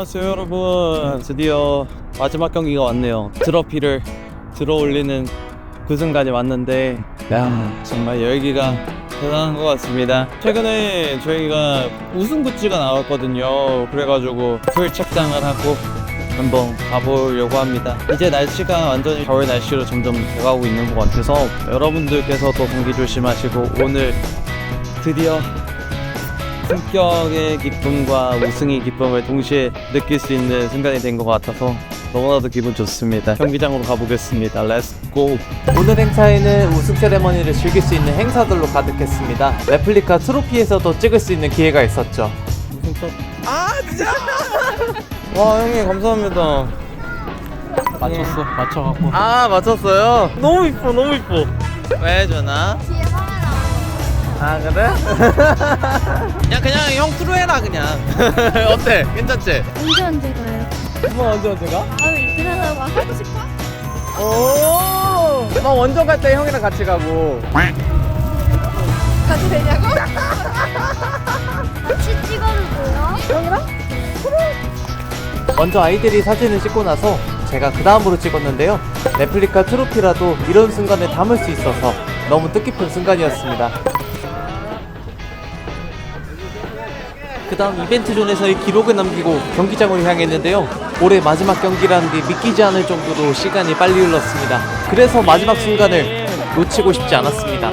안녕하세요 여러분. 드디어 마지막 경기가 왔네요. 트로피를 들어올리는 그 순간이 왔는데 야 정말 열기가 대단한 것 같습니다. 최근에 저희가 우승 굿즈가 나왔거든요. 그래가지고 풀 착장을 하고 한번 가보려고 합니다. 이제 날씨가 완전히 겨울 날씨로 점점 돼가고 있는 것 같아서 여러분들께서도 감기 조심하시고 오늘 드디어 품격의 기쁨과 우승의 기쁨을 동시에 느낄 수 있는 순간이 된 것 같아서 너무나도 기분 좋습니다. 경기장으로 가보겠습니다. 렛츠고! 오늘 행사에는 우승 세레머니를 즐길 수 있는 행사들로 가득했습니다. 레플리카 트로피에서도 찍을 수 있는 기회가 있었죠. 우승 컵. 아 진짜! 와 형님 감사합니다. 맞췄어, 맞춰갖고. 아 맞췄어요? 너무 이뻐 너무 이뻐. 왜 전화? 아 그래? 그냥 그냥 형 프로해라 그냥. 어때? 괜찮지? 언제 언제 가요? 뭐 언제 언제 가? 아 이틀하다 막 하고 싶어? 오! 나 원정 갈 때 형이랑 같이 가고. 가도 되냐고? 같이 찍어도 돼요? 먼저 아이들이 사진을 찍고 나서 제가 그 다음으로 찍었는데요. 레플리카 트로피라도 이런 순간을 담을 수 있어서 너무 뜻깊은 순간이었습니다. 다음 이벤트 존에서의 기록을 남기고 경기장으로 향했는데요. 올해 마지막 경기라는 게 믿기지 않을 정도로 시간이 빨리 흘렀습니다. 그래서 마지막 순간을 놓치고 싶지 않았습니다.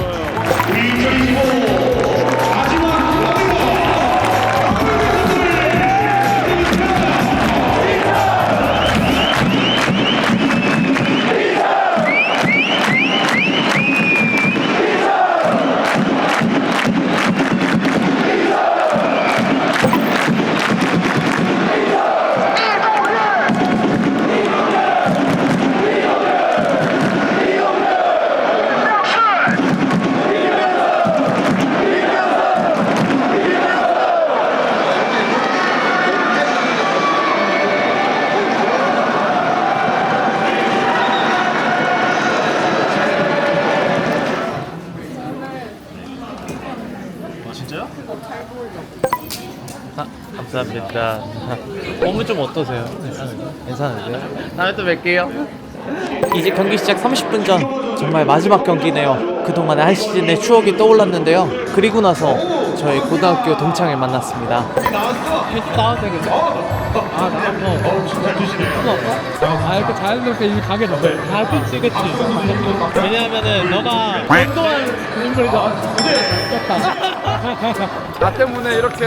감사합니다. 몸은 좀 어떠세요? 괜찮으세요? 다음에 또 뵐게요. 이제 경기 시작 30분 전 정말 마지막 경기네요. 그동안의 한 시즌의 추억이 떠올랐는데요. 그리고 나서 저희 고등학교 동창을 만났습니다. 나와도 되겠어? 아, 잠깐만. 상관없어? 아, 이렇게 자연스럽게 이미 가게 돼. 아, 그치, 그치. 왜냐하면은, 너가 운동한 인물이 너 좋다. 나 때문에 이렇게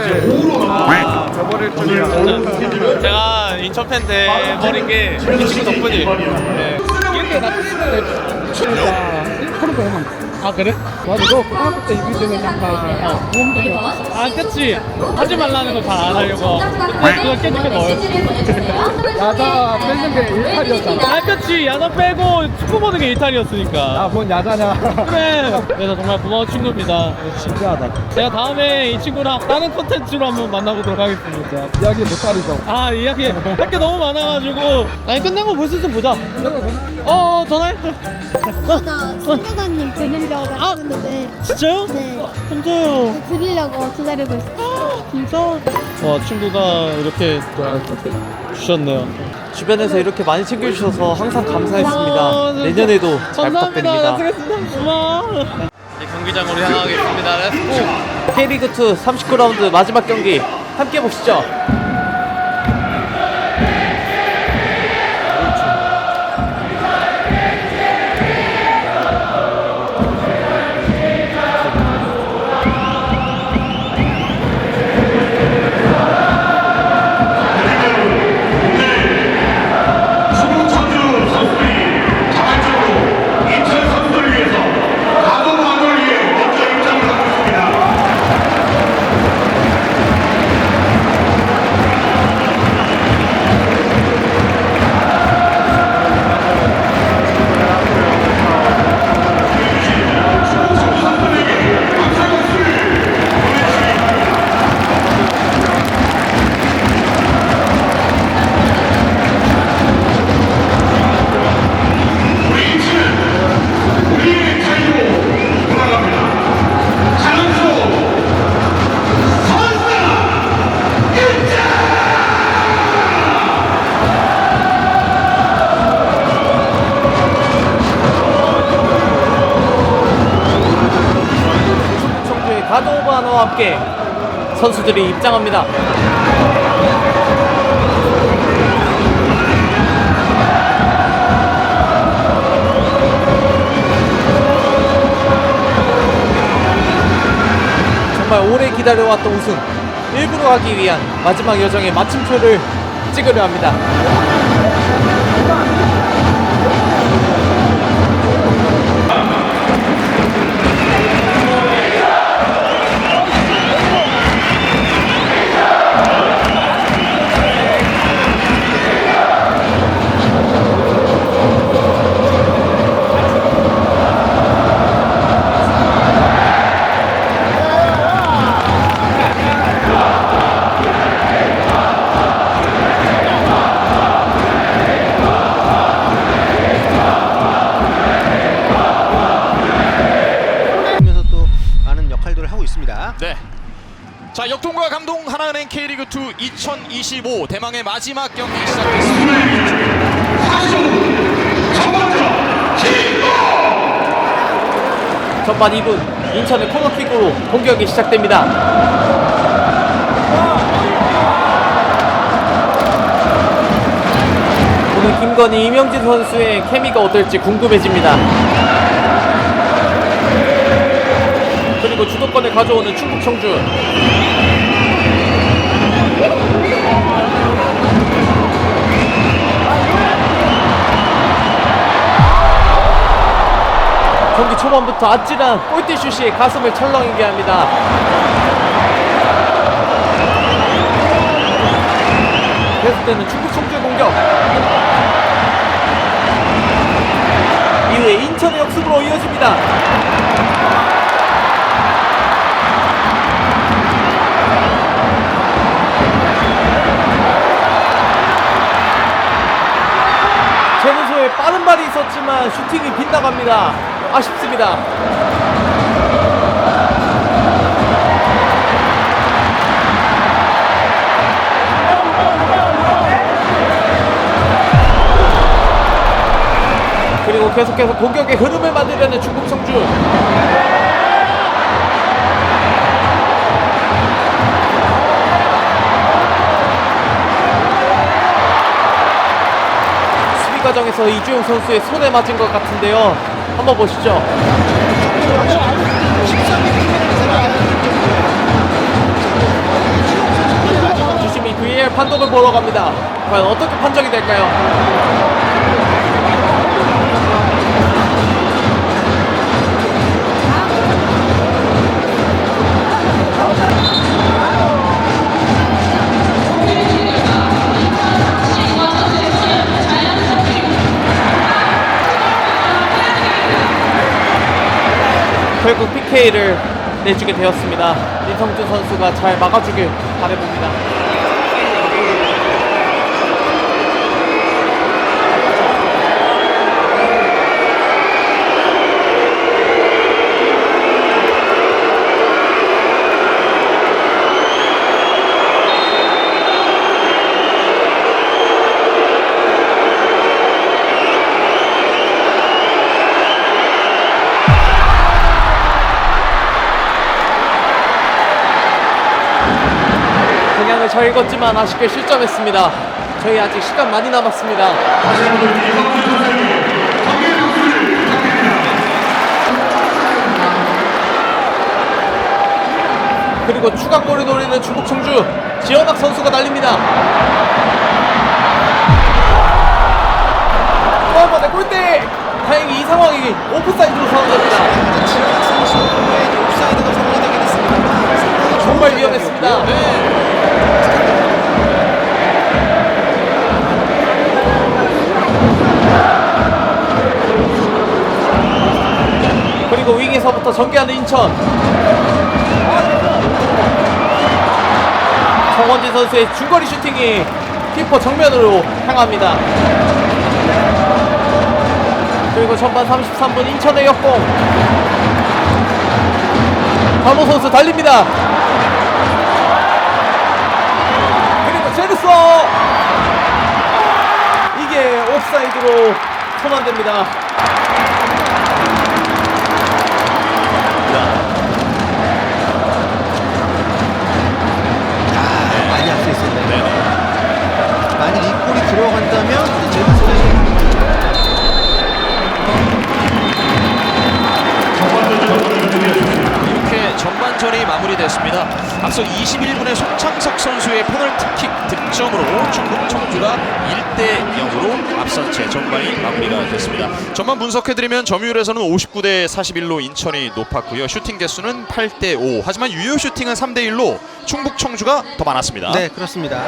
아, 저버릴 줄이야. 제가 인천 팬 돼버린 게 이 친구 덕분이에요. 네. 이렇게 나 해만. 아, 그래? 맞아, 너 고등학교 때 이기 때문에 약간, 어, 몸도 아, 그치. 하지 말라는 거잘안 하려고. 근데 그거 깨진 게 너였어. 야자 뺏는 게 일탈이었잖아. 아, 그치. 야자 빼고 축구 보는 게 일탈이었으니까. 아, 뭔 야자냐. 그래. 그래서 정말 고마운 친구입니다. 진짜하다. 제가 다음에 이 친구랑 다른 콘텐츠로 한번 만나보도록 하겠습니다. 이야기 못하리죠. 아, 이야기 할 게 너무 많아가지고. 아니, 끝난 거 볼 수 있으면 보자. 어, 전화해. 나 선배관님 되는 줄 알았는데 진짜요? 네 진짜요. 드리려고 기다리고 있어요 진짜? 와, 친구가 이렇게 주셨네요. 주변에서 이렇게 많이 챙겨주셔서 항상 감사했습니다. 고마워, 진짜. 내년에도 잘 감사합니다. 부탁드립니다. 약속했습니다. 고마워. 이제 경기장으로 향하겠습니다. 렛츠고! K리그2 39라운드 마지막 경기 함께 보시죠. 함께 선수들이 입장합니다. 정말 오래 기다려왔던 우승 일부러 하기 위한 마지막 여정의 마침표를 찍으려 합니다. 2025 대망의 마지막 경기 시작됐습니다. 전반 2분 인천의 코너킥으로 공격이 시작됩니다. 오늘 김건희 이명진 선수의 케미가 어떨지 궁금해집니다. 그리고 주도권을 가져오는 충북 청주. 경기 초반부터 아찔한 골대슛이 가슴을 철렁이게 합니다. 계속되는 중국 청주의 공격. 이후에 인천의 역습으로 이어집니다. 제누소에 빠른 발이 있었지만 슈팅이 빗나갑니다. 아쉽습니다. 그리고 계속해서 공격의 흐름을 만들려는 중국 성주. 과정에서 이주용 선수의 손에 맞은 것 같은데요. 한번 보시죠. 주심이 VAR 판독을 보러 갑니다. 과연 어떻게 판정이 될까요? PK를 내주게 되었습니다. 민성준 선수가 잘 막아주길 바라봅니다. 잘 읽었지만 아쉽게 실점했습니다. 저희 아직 시간 많이 남았습니다. 그리고 추가골을 노리는 중국 청주 지현학 선수가 날립니다. 또한 번의 골대! 다행히 이 상황이 오프사이드로 됐습니다. 정말 위험했습니다. 윙에서부터 전개하는 인천. 정원진 선수의 중거리 슈팅이 키퍼 정면으로 향합니다. 그리고 전반 33분 인천의 역공. 강호 선수 달립니다. 그리고 제르소 이게 옵사이드로 선언됩니다. 있습니다. 만약 이 골이 들어간다면 이제 제주스 선수 이렇게 전반전이 마무리됐습니다. 앞서 21분에 송창석 선수의 페널티킥 득점으로 충북 청주가 1대 0으로 앞선 채 전반이 마무리가 됐습니다. 전반 분석해드리면 점유율에서는 59대 41로 인천이 높았고요. 슈팅 개수는 8대 5. 하지만 유효 슈팅은 3대 1로 충북 청주가 더 많았습니다. 네 그렇습니다.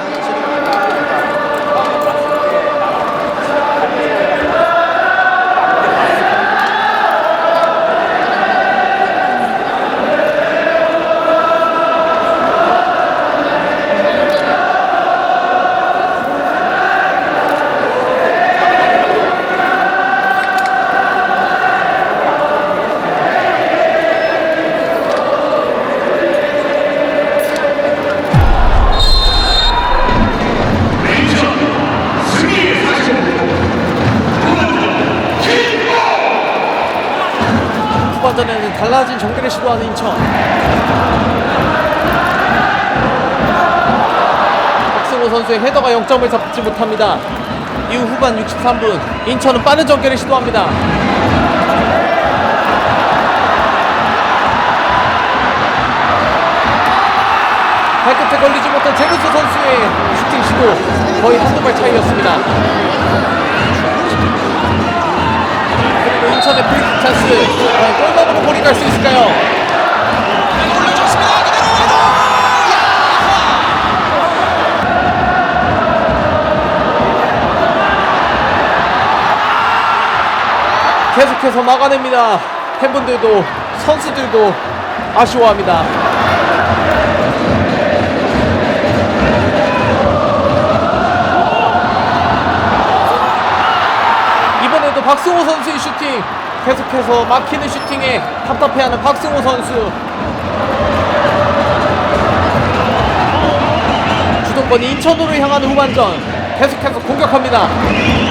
1번 인천. 박승호 선수의 헤더가 0점을 잡지 못합니다. 이후 후반 63분 인천은 빠른 전개를 시도합니다. 발끝에 걸리지 못한 제르스 선수의 슈팅 시도 거의 한두 발 차이였습니다. 그리고 인천의 프리킥 찬스 골망으로 몰이 갈수 있을까요? 계속해서 막아냅니다. 팬분들도 선수들도 아쉬워합니다. 이번에도 박승호 선수의 슈팅 계속해서 막히는 슈팅에 답답해하는 박승호 선수 주도권이 인천으로 향하는 후반전 계속해서 공격합니다.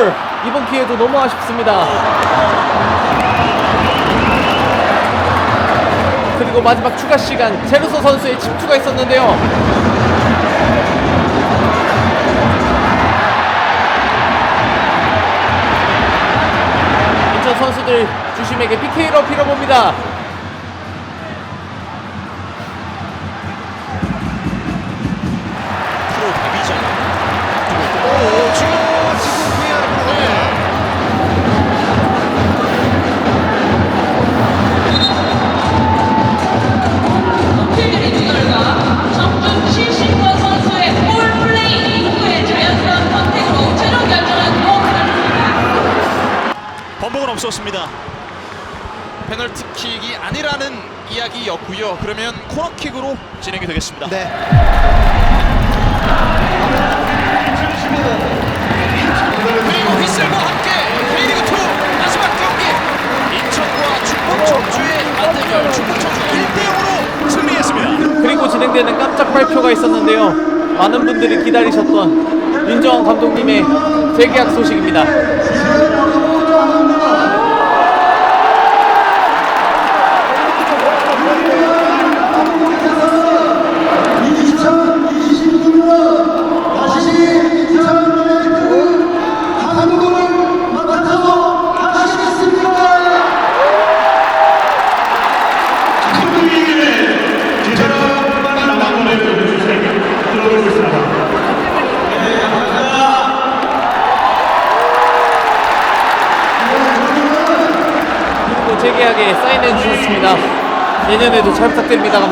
역금을 이번 기회도 너무 아쉽습니다. 그리고 마지막 추가 시간 제르소 선수의 침투가 있었는데요. 인천 선수들 주심에게 PK로 빌어봅니다. 이야기였고요. 그러면 코너킥으로 진행이 되겠습니다. 네. 그리고 휘슬과 함께 K리그2 마지막 경기 인천과 충북 청주의 맞대결 충북 청주 1대 0으로 승리했습니다. 그리고 진행되는 깜짝 발표가 있었는데요. 많은 분들이 기다리셨던 윤정환 감독님의 재계약 소식입니다. 부탁드립니다,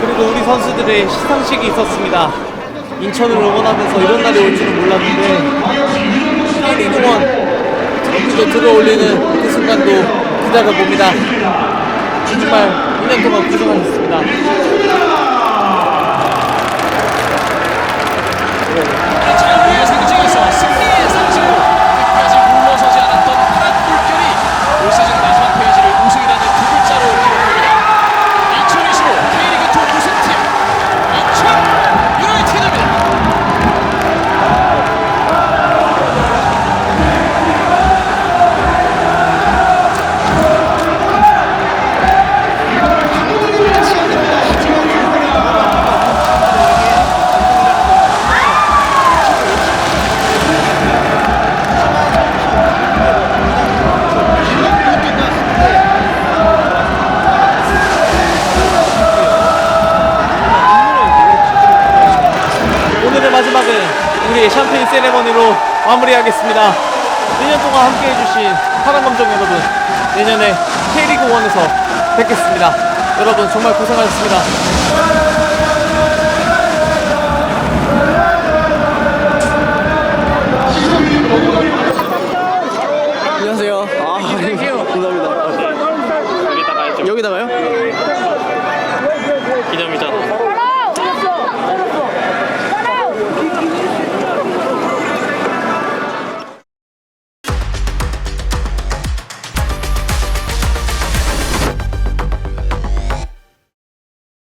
그리고 우리 선수들의 시상식이 있었습니다. 인천을 응원하면서 이런 날이 올 줄은 몰랐는데 K리그 원 트로피도 들어올리는 그 순간도 기다려 봅니다. 정말 2년 동안 고생하셨습니다. 내년에 K리그 1에서 뵙겠습니다. 여러분 정말 고생하셨습니다.